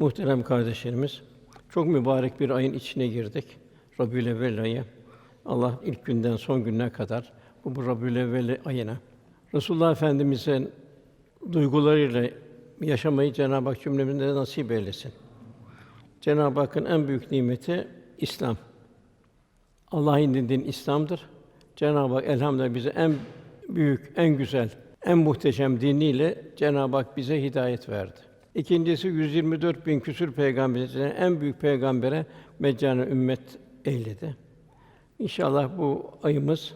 Muhterem kardeşlerimiz, çok mübarek bir ayın içine girdik. Rabiülevvel ayı. Allah ilk günden son gününe kadar bu, bu Rabiülevvel ayına Resulullah Efendimiz'in duygularıyla yaşamayı Cenab-ı Hak cümlemize nasip eylesin. Cenab-ı Hakk'ın en büyük nimeti İslam. Allah'ın indirdiği din İslam'dır. Cenab-ı Hak elhamdülillah bize en büyük, en güzel, en muhteşem diniyle Cenab-ı Hak bize hidayet verdi. İkincisi 124 bin küsür peygamberine en büyük peygambere meccane ümmet eyledi. İnşallah bu ayımız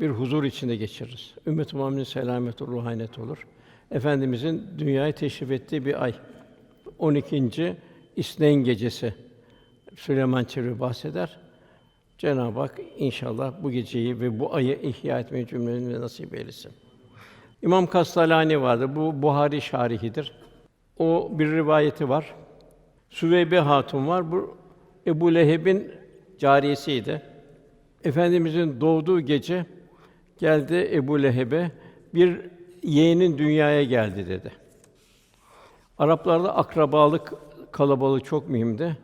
bir huzur içinde geçiririz. Ümmet-i Muhammed'in selamet ruhanet olur. Efendimizin dünyaya teşrif ettiği bir ay. 12. İsneyn gecesi Süleyman Çelebi bahseder. Cenab-ı Hak inşallah bu geceyi ve bu ayı ihya etmeyi cümlemize nasip eylesin. İmam Kastalani vardı. Bu Buhari şarihidir. O bir rivayeti var. Süveybe Hatun var. Bu Ebu Leheb'in cariyesiydi. Efendimizin doğduğu gece geldi Ebu Leheb'e bir yeğenin dünyaya geldi dedi. Araplarda akrabalık kalabalığı çok mühimdi.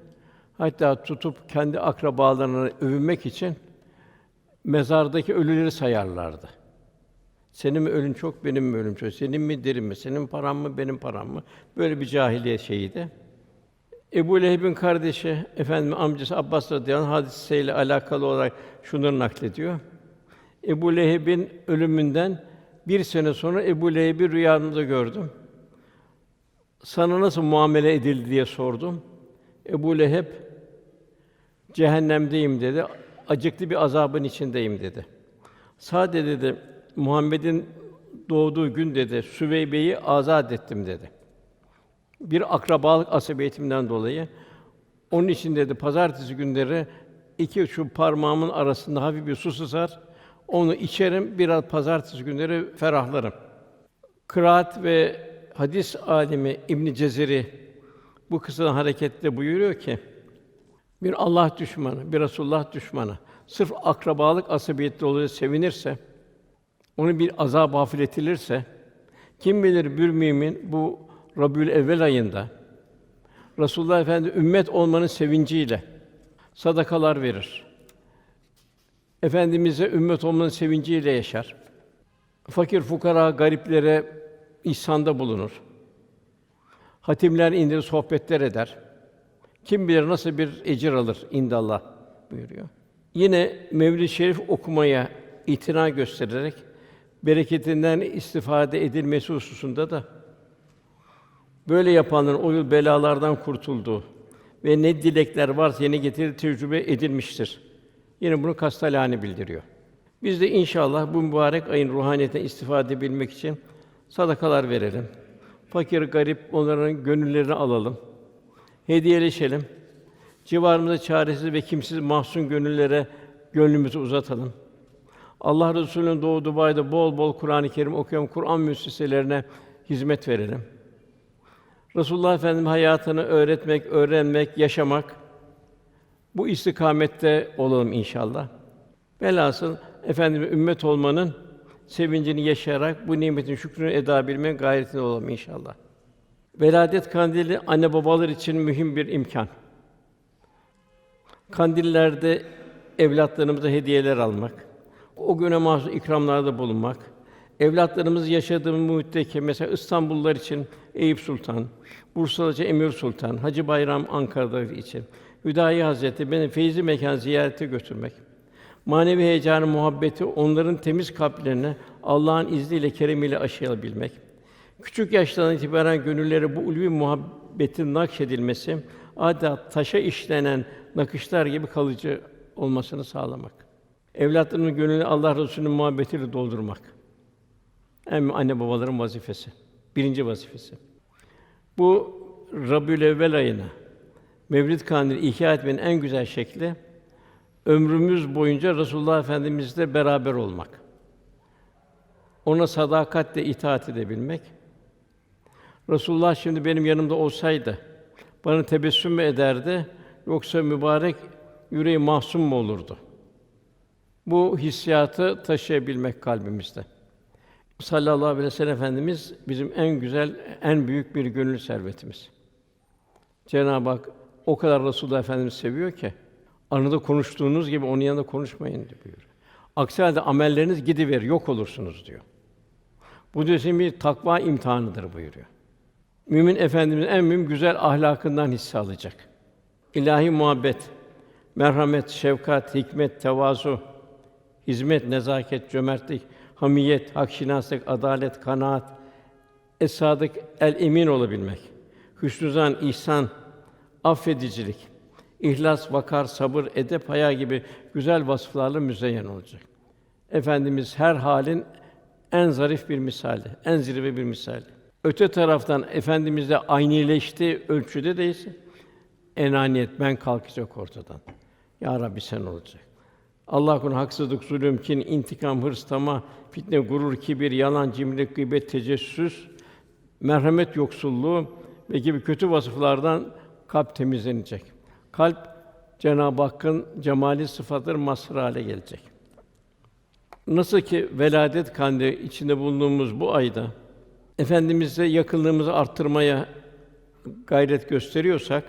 Hatta tutup kendi akrabalarını övünmek için mezardaki ölüleri sayarlardı. Senin mi ölün çok, benim mi ölüm çok? Senin mi derin mi? Senin paran mı, benim param mı? Böyle bir cahiliye şeyiydi. Ebu Leheb'in kardeşi, efendim amcası Abbas radıyallahu anh hadiseyle alakalı olarak şunları naklediyor. Ebu Leheb'in ölümünden bir sene sonra Ebu Leheb'i rüyamda gördüm. Sana nasıl muamele edildi diye sordum. Ebu Leheb cehennemdeyim dedi. Acıklı bir azabın içindeyim dedi. Sade dedi Muhammed'in doğduğu gün dedi Süveybe'yi azat ettim dedi. Bir akrabalık asabiyetimden dolayı onun için dedi pazartesi günleri iki şu parmağımın arasında hafif bir su sızar. Onu içerim, biraz pazartesi günleri ferahlarım. Kıraat ve hadis alimi İbn Cezeri bu kısa hareketle buyuruyor ki bir Allah düşmanı, bir Resulullah düşmanı sırf akrabalık asabiyeti dolayı sevinirse, onu bir azab hafifletilirse kim bilir bir mümin bu Rabiül Evvel ayında Resulullah Efendi ümmet olmanın sevinciyle sadakalar verir. Efendimize ümmet olmanın sevinciyle yaşar. Fakir fukara, gariplere ihsanda bulunur. Hatimler indir, sohbetler eder. Kim bilir nasıl bir ecir alır indallah buyuruyor. Yine Mevlid-i Şerif okumaya itina göstererek bereketinden istifade edilmesi hususunda da böyle yapanların o yıl belalardan kurtulduğu ve ne dilekler varsa yeni getirir tecrübe edilmiştir. Yine bunu Kastalani bildiriyor. Biz de inşallah bu mübarek ayın ruhaniyetinden istifade edebilmek için sadakalar verelim. Fakir, garip onların gönüllerini alalım. Hediyeleşelim. Civarımızda çaresiz ve kimsiz mahzun gönüllere gönlümüzü uzatalım. Allah Resulü'nün doğduğu bayda bol bol Kur'an-ı Kerim okuyan Kur'an müesseselerine hizmet verelim. Resulullah Efendimiz hayatını öğretmek, öğrenmek, yaşamak bu istikamette olalım inşallah. Velhasıl efendimiz ümmet olmanın sevincini yaşayarak bu nimetin şükrünü eda bilmenin gayretinde olalım inşallah. Veladet kandili anne babalar için mühim bir imkan. Kandillerde evlatlarımıza hediyeler almak, o güne mahsus ikramlarda bulunmak, evlatlarımız yaşadığı muhitteki mesela İstanbullular için Eyüp Sultan, Bursalıca Emir Sultan, Hacı Bayram Ankara'da için Hüdayi Hazreti beni feyzi mekan ziyarete götürmek. Manevi heyecanı, muhabbeti onların temiz kalplerine Allah'ın izniyle, keremiyle aşılabilmek. Küçük yaşlardan itibaren gönülleri bu ulvi muhabbetin nakşedilmesi, adeta taşa işlenen nakışlar gibi kalıcı olmasını sağlamak. Evlatlarının gönlünü Allah Resulü'nün muhabbetiyle doldurmak. En anne babaların vazifesi. Birinci vazifesi. Bu Rabiülevvel ayına Mevlid Kandili ihya etmenin en güzel şekli ömrümüz boyunca Resulullah Efendimizle beraber olmak. Ona sadakatle itaat edebilmek. Resulullah şimdi benim yanımda olsaydı bana tebessüm mü ederdi yoksa mübarek yüreği mahzun mu olurdu? Bu hissiyatı taşıyabilmek kalbimizde. Sallallahu aleyhi ve sellem Efendimiz bizim en güzel, en büyük bir gönül servetimiz. Cenab-ı Hak o kadar Resulullah Efendimizi seviyor ki anıda konuştuğunuz gibi onun yanında konuşmayın diyor. Aksi halde amelleriniz gidiver, yok olursunuz diyor. Bu diyor sizin bir takva imtihanıdır buyuruyor. Mümin efendimiz en mühim güzel ahlakından hisse alacak. İlahi muhabbet, merhamet, şefkat, hikmet, tevazu, hizmet, nezaket, cömertlik, hamiyet, hakşinaslık, adalet, kanaat, es-sadık, el-emin olabilmek, hüsnü zan, ihsan, affedicilik, ihlas, vakar, sabır, edep, haya gibi güzel vasıflarla müzeyyen olacak. Efendimiz her halin en zarif bir misali, en zirve bir misali. Öte taraftan efendimizde aynileştiği ölçüde değilse enaniyet ben kalkacak ortadan. Ya Rabbi sen olacak. Allah konu haksızlık, zulüm, kin, intikam, hırs, tamah, fitne, gurur, kibir, yalan, cimrilik, gıybet, tecessüs, merhamet yoksulluğu ve gibi kötü vasıflardan kalp temizlenecek. Kalp Cenab-ı Hakk'ın cemali sıfatları mazhar hale gelecek. Nasıl ki veladet kandili içinde bulunduğumuz bu ayda efendimize yakınlığımızı arttırmaya gayret gösteriyorsak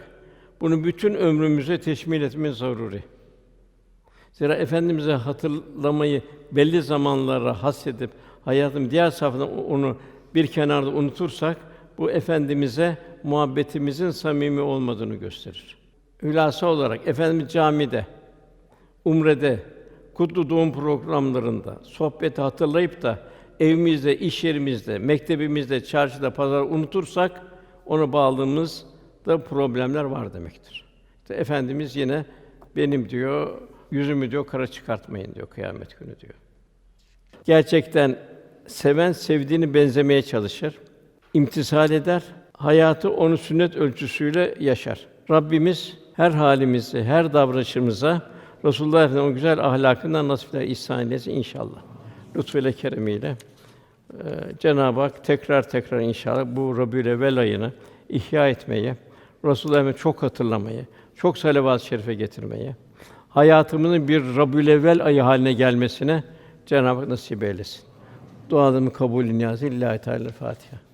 bunu bütün ömrümüze teşmil etmemiz zaruri. Zira efendimize hatırlamayı belli zamanlara hasedip hayatın diğer safhada onu bir kenarda unutursak bu efendimize muhabbetimizin samimi olmadığını gösterir. Hülasa olarak efendimiz camide, umrede, kutlu doğum programlarında sohbeti hatırlayıp da evimizde, iş yerimizde, mektebimizde, çarşıda, pazarda unutursak onu bağlılığımız da problemler var demektir. İşte efendimiz yine benim diyor yüzümü diyor kara çıkartmayın diyor kıyamet günü diyor. Gerçekten seven sevdiğini benzemeye çalışır. imtisal eder. Hayatı onu sünnet ölçüsüyle yaşar. Rabbimiz her halimizi, her davranışımıza Resulullah Efendimiz'in o güzel ahlakından nasipler ihsan eylesin inşallah. Lütfuyla keremiyle Ee, Cenab-ı Hak tekrar tekrar inşallah bu Rabiül ayını ihya etmeye, Resulullah çok hatırlamayı, çok salavat-ı şerife getirmeye, hayatımızın bir Rabiül ayı haline gelmesine Cenab-ı Hak nasip eylesin. Dualarımı kabul niyazı lillahi teala Fatiha.